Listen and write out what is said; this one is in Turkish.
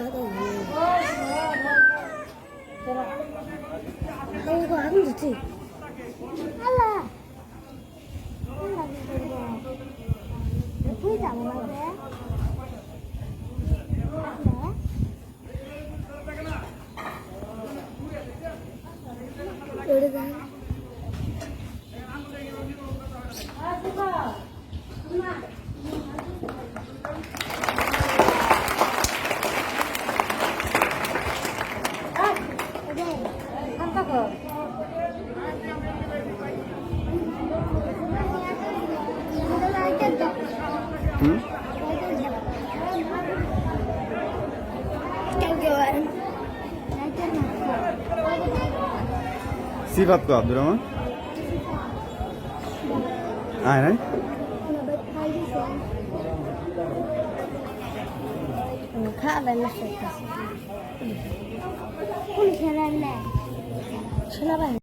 cho đồng nhiều Không có ăn gì chứ Hello Hello Được quý trọng mà takıl. Hı? Sifat ko Abdurrahman? Aynen. Kahve nasıl? Kulükelerle. 陈老板